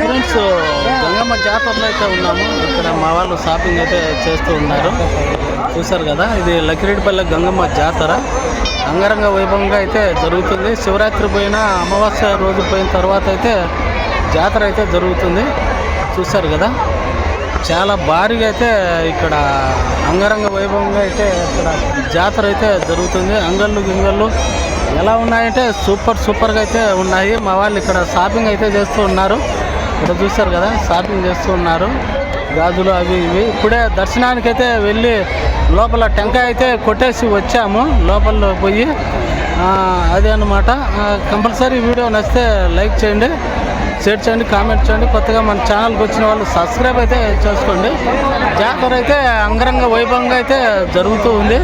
Friends Gangamma జాతరలో అయితే ఉన్నాము. ఇక్కడ మా వాళ్ళు షాపింగ్ అయితే చేస్తూ ఉన్నారు. చూసారు కదా ఇది లకిరెడ్డిపల్లె గంగమ్మ జాతర. అంగరంగ వైభవంగా అయితే జరుగుతుంది. శివరాత్రి పోయిన అమావాస్య రోజు పోయిన తర్వాత అయితే జాతర అయితే జరుగుతుంది. చూసారు కదా చాలా భారీగా అయితే ఇక్కడ అంగరంగ వైభవంగా అయితే ఇక్కడ జాతర అయితే జరుగుతుంది. అంగళ్ళు గింగళ్ళు ఎలా ఉన్నాయంటే సూపర్ సూపర్గా అయితే ఉన్నాయి. మా వాళ్ళు ఇక్కడ షాపింగ్ అయితే చేస్తూ ఉన్నారు. ఇక్కడ చూస్తారు కదా షాపింగ్ చేస్తూ ఉన్నారు. గాజులు అవి ఇవి. ఇప్పుడే దర్శనానికి అయితే వెళ్ళి లోపల టెంకాయ అయితే కొట్టేసి వచ్చాము. లోపల పోయి అదే అనమాట కంపల్సరీ వీడియో నచ్చితే లైక్ చేయండి షేర్ చేయండి కామెంట్ చేయండి. కొత్తగా మన ఛానల్కి వచ్చిన వాళ్ళు సబ్స్క్రైబ్ అయితే చేసుకోండి. జాతర అయితే అంగరంగ వైభవంగా అయితే జరుగుతూ ఉంది.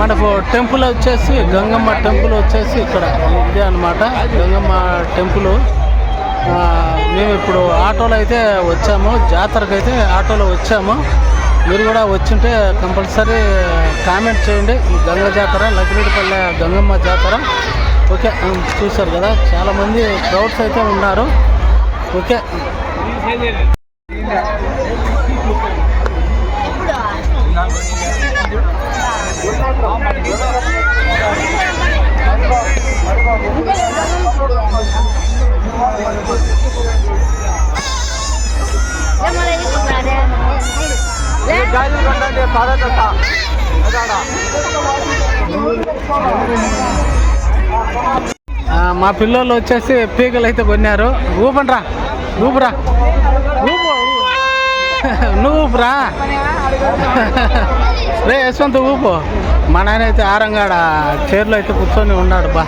మనకు టెంపుల్ వచ్చేసి గంగమ్మ టెంపుల్ వచ్చేసి ఇక్కడ ఇదే అనమాట గంగమ్మ టెంపుల్. మేము ఇప్పుడు ఆటోలో అయితే వచ్చాము జాతరకు అయితే ఆటోలో వచ్చాము. మీరు కూడా వచ్చింటే కంపల్సరీ కామెంట్ చేయండి. గంగ జాతర లక్ష్మీపల్లె గంగమ్మ జాతర. ఓకే ఉమ్, చూశారు కదా చాలామంది క్రౌడ్స్ అయితే ఉన్నారు. ఓకే. మా పిల్లలు వచ్చేసి పీకలు అయితే కొన్నారు. ఊపండ్రా ఊపురా. ఊపు. నువ్వు ఊపురా. రే యశ్వంత్ ఊపు. మా నాయన అయితే ఆరంగాడ చైర్లో అయితే కూర్చొని ఉన్నాడు బా.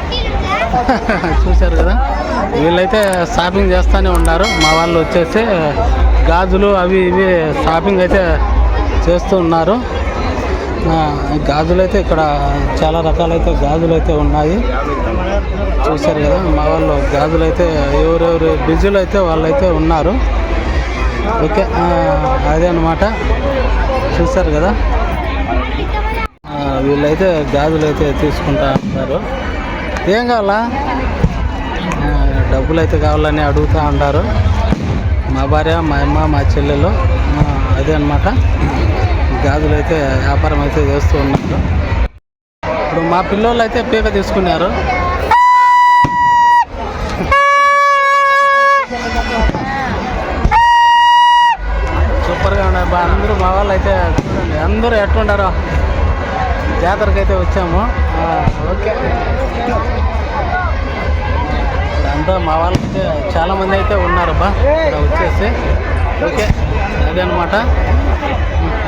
చూశారు కదా? వీళ్ళైతే షాపింగ్ చేస్తూనే ఉన్నారు. మా వాళ్ళు వచ్చేసి గాజులు అవి ఇవి షాపింగ్ అయితే చేస్తూ ఉన్నారు. గాజులు అయితే ఇక్కడ చాలా రకాలైతే గాజులు అయితే ఉన్నాయి. చూశారు కదా మా వాళ్ళు గాజులు అయితే ఎవరెవరు బిజీలు అయితే వాళ్ళైతే ఉన్నారు. ఓకే అదే అనమాట చూశారు కదా. వీళ్ళైతే గాజులు అయితే తీసుకుంటా ఉంటారు ఏం కావాలా? డబ్బులు అయితే కావాలని అడుగుతూ ఉంటారు మా భార్య మా అమ్మ మా చెల్లెలు. అదే అనమాట గాజులు అయితే వ్యాపారం అయితే చేస్తూ ఉన్నారు. ఇప్పుడు మా పిల్లోళ్ళు అయితే పీక తీసుకున్నారు. సూపర్గా ఉన్నాయి బా. అందరూ మా వాళ్ళు అయితే చూడండి అందరూ ఎట్లుండారో జాతరకు అయితే వచ్చాము ఓకే. అంతా మా వాళ్ళు అయితే చాలా మంది అయితే ఉన్నారు బా. వచ్చేసి. ఓకే. అదే అనమాట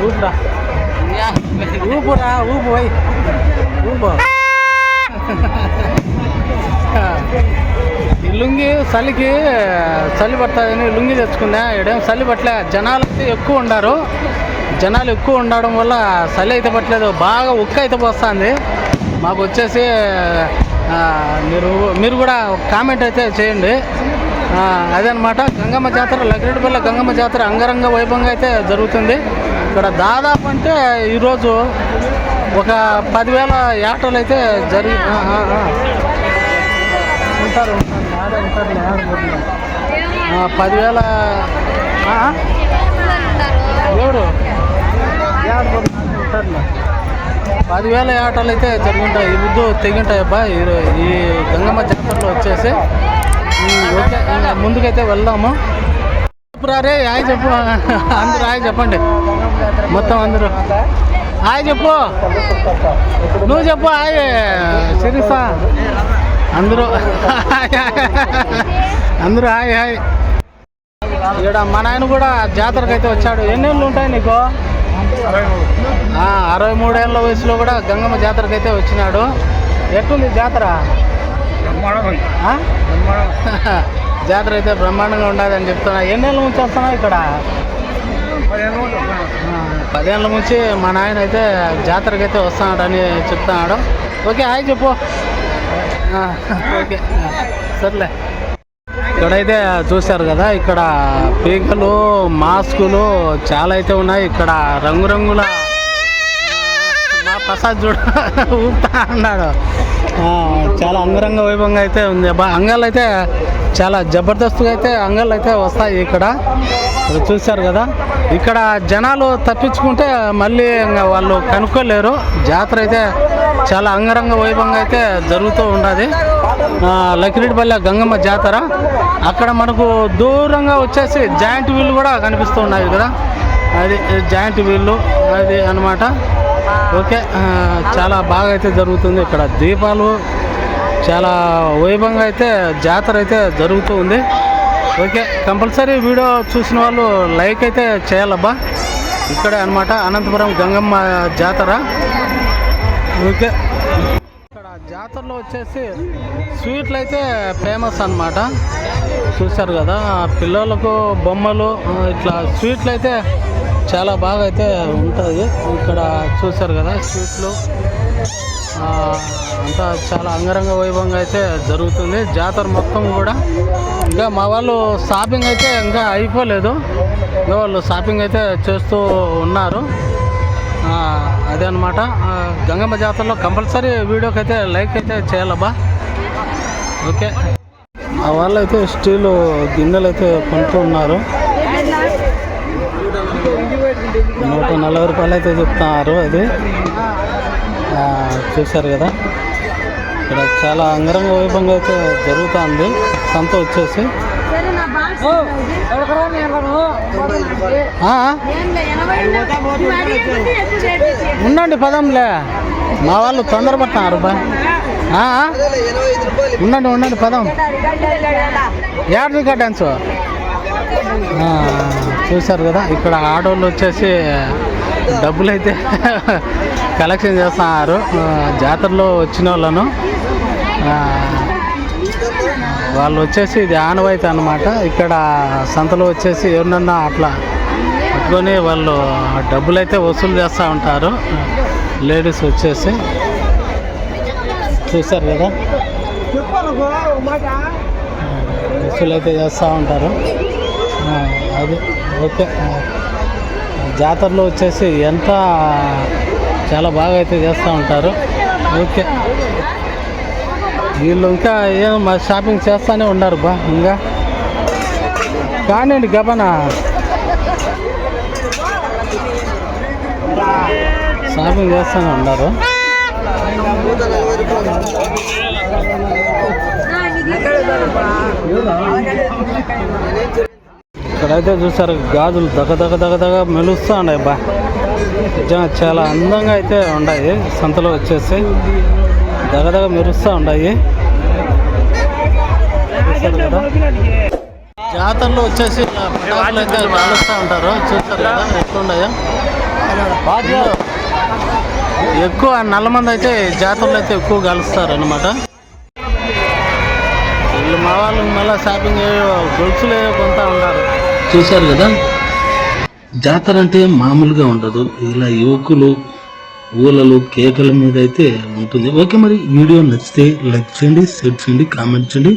ఊపురా. యా, ఊపురా ఊపు పోయి. ఊపు. ఈ లుంగి చలికి చలి పడుతుందని లుంగి తెచ్చుకున్నా. ఇక్కడేం చలి పట్టలే జనాలు అయితే ఎక్కువ ఉండారు. జనాలు ఎక్కువ ఉండడం వల్ల చలి అయితే పట్టలేదు. బాగా ఉక్క అయితే పోస్తుంది. మాకు వచ్చేసి మీరు మీరు కూడా కామెంట్ అయితే చేయండి. అదనమాట గంగమ్మ జాతర లగ్రెడ్డిపల్లి గంగమ్మ జాతర అంగరంగ వైభవంగా అయితే జరుగుతుంది. ఇక్కడ దాదాపు అంటే ఈరోజు ఒక పదివేల యాటలు అయితే జరిగి ఉంటారు పదివేల ఎవరు? పదివేల ఆటలు అయితే జరుగుంటాయి ఈ ముద్దు తెగింటాయి అబ్బా. ఈ ఈ గంగమ్మ జాతరలో వచ్చేసి ఓకే ముందుకైతే వెళ్దాము. చెప్పురారే హాయ్ చెప్పు. అందరూ హాయ్ చెప్పండి. మొత్తం అందరూ. హాయ్ చెప్పు. నువ్వు చెప్పు హాయ్. శిరీష అందరూ అందరూ హాయ్ హాయ్. ఇక్కడ మా నాయన కూడా జాతరకు అయితే వచ్చాడు. ఎన్ని ఏళ్ళు ఉంటాయి నీకు? ఆ, అరవై మూడేళ్ళ వయసులో కూడా గంగమ్మ జాతరకు అయితే వచ్చినాడు. ఎట్టుంది జాతర? జాతర అయితే బ్రహ్మాండంగా ఉండదని చెప్తున్నా. ఎన్నేళ్ళ నుంచి వస్తున్నావు ఇక్కడ? పదేళ్ళ నుంచి మా నాయన అయితే జాతరకి అయితే వస్తున్నాడని చెప్తున్నాడు. ఓకే హాయ్ చెప్పు. ఓకే సర్లే. ఇక్కడైతే చూశారు కదా ఇక్కడ పీకలు మాస్కులు చాలా అయితే ఉన్నాయి. ఇక్కడ రంగురంగుల ప్రసాద్ చూడ ఊపుతా అన్నాడు. ఆ, చాలా అంగరంగ వైభవంగా అయితే ఉంది. అంగాలు అయితే చాలా జబర్దస్త్గా అయితే అంగాలు అయితే వస్తాయి ఇక్కడ. చూశారు కదా. ఇక్కడ జనాలు తప్పించుకుంటే మళ్ళీ ఇంకా వాళ్ళు కనుక్కోలేరు. జాతర అయితే చాలా అంగరంగ వైభవంగా అయితే జరుగుతూ ఉన్నది లకిరెడ్డిపల్లె గంగమ్మ జాతర. అక్కడ మనకు దూరంగా వచ్చేసి జాయింట్ వీళ్ళు కూడా కనిపిస్తూ ఉన్నాయి కదా. అది జాయింట్ వీళ్ళు అది అన్నమాట. ఓకే చాలా బాగా అయితే జరుగుతుంది ఇక్కడ దీపాలు. చాలా వైభవంగా అయితే జాతర అయితే జరుగుతూ ఉంది. ఓకే కంపల్సరీ వీడియో చూసిన వాళ్ళు లైక్ అయితే చేయాలబ్బా. ఇక్కడే అనమాట అనంతపురం గంగమ్మ జాతర. ఓకే. ఇక్కడ జాతరలో వచ్చేసి స్వీట్లు అయితే ఫేమస్ అన్నమాట. చూశారు కదా పిల్లలకు బొమ్మలు ఇట్లా స్వీట్లు అయితే చాలా బాగా అయితే ఉంటుంది. ఇక్కడ చూశారు కదా స్వీట్లు అంతా చాలా అంగరంగ వైభవంగా అయితే జరుగుతుంది. జాతర మొత్తం కూడా. ఇంకా మా వాళ్ళు షాపింగ్ అయితే ఇంకా అయిపోలేదు. ఇంకా వాళ్ళు షాపింగ్ అయితే చేస్తూ ఉన్నారు. అదే అనమాట గంగమ్మ జాతరలో కంపల్సరీ వీడియోకి అయితే లైక్ అయితే చేయాలబ్బా. ఓకే. ఆ వాళ్ళు అయితే స్టీల్ గిన్నెలు అయితే కొంటూ ఉన్నారు నూట నలభై రూపాయలు అయితే చెప్తున్నారు అది. ఆ, చూశారు కదా. ఇక్కడ చాలా అంగరంగ వైభవంగా అయితే జరుగుతుంది. సంత వచ్చేసి. ఆ, ఉండండి పదంలే. మా వాళ్ళు తొందరపడుతున్నారు బా. ఆ, ఉండండి ఉండండి పదం. ఏడు డాన్స్. చూశారు కదా ఇక్కడ ఆడోళ్ళు వచ్చేసి డబ్బులు అయితే కలెక్షన్ చేస్తున్నారు. జాతరలో వచ్చిన వాళ్ళను వాళ్ళు వచ్చేసి ఇది ఆనవాయితీ అనమాట ఇక్కడ సంతలో వచ్చేసి ఎవరినన్నా అట్లా పట్టుకొని వాళ్ళు డబ్బులు అయితే వసూలు చేస్తూ ఉంటారు. లేడీస్ వచ్చేసి చూశారు కదా. వసూలు అయితే చేస్తూ ఉంటారు. అది ఓకే. జాతరలో వచ్చేసి ఎంత చాలా బాగా అయితే చేస్తూ ఉంటారు. ఓకే. వీళ్ళు ఇంకా ఏం మా షాపింగ్ చేస్తూనే ఉన్నారు బా ఇంకా. కానివ్వండి గబన. షాపింగ్ చేస్తూనే ఉన్నారు ఇక్కడైతే చూసారు గాజులు దగ దగ దగ దగ మెలుస్తూ ఉన్నాయి బా. చాలా అందంగా అయితే ఉన్నాయి. సంతలో వచ్చేసి దగ దగ మెరుస్తూ ఉన్నాయి. జాతరలో వచ్చేసి పటాకులు అయితే కాలుస్తూ ఉంటారు. చూసారు కదా ఎట్లున్నాయో. ఎక్కువ నల్లమంది అయితే జాతరలో అయితే ఎక్కువ కలుస్తారు అనమాట వీళ్ళు మా వాళ్ళు మళ్ళీ షాపింగ్ గొలుసులు కొంత ఉంటారు. చూశారు కదా? జాతర అంటే మామూలుగా ఉండదు. ఇలా యువకులు ఊలలు కేకల మీద అయితే ఉంటుంది. ఓకే మరి వీడియో నచ్చితే లైక్ చేయండి షేర్ చేయండి కామెంట్ చేయండి.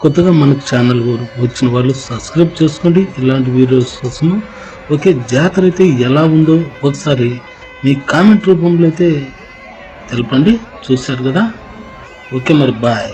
కొత్తగా మన ఛానల్ వచ్చిన వాళ్ళు సబ్స్క్రైబ్ చేసుకోండి. ఇలాంటి వీడియోస్ కోసం ఓకే జాతర అయితే ఎలా ఉందో ఒకసారి మీ కామెంట్ రూపంలో అయితే తెలపండి. చూశారు కదా? ఓకే మరి బాయ్.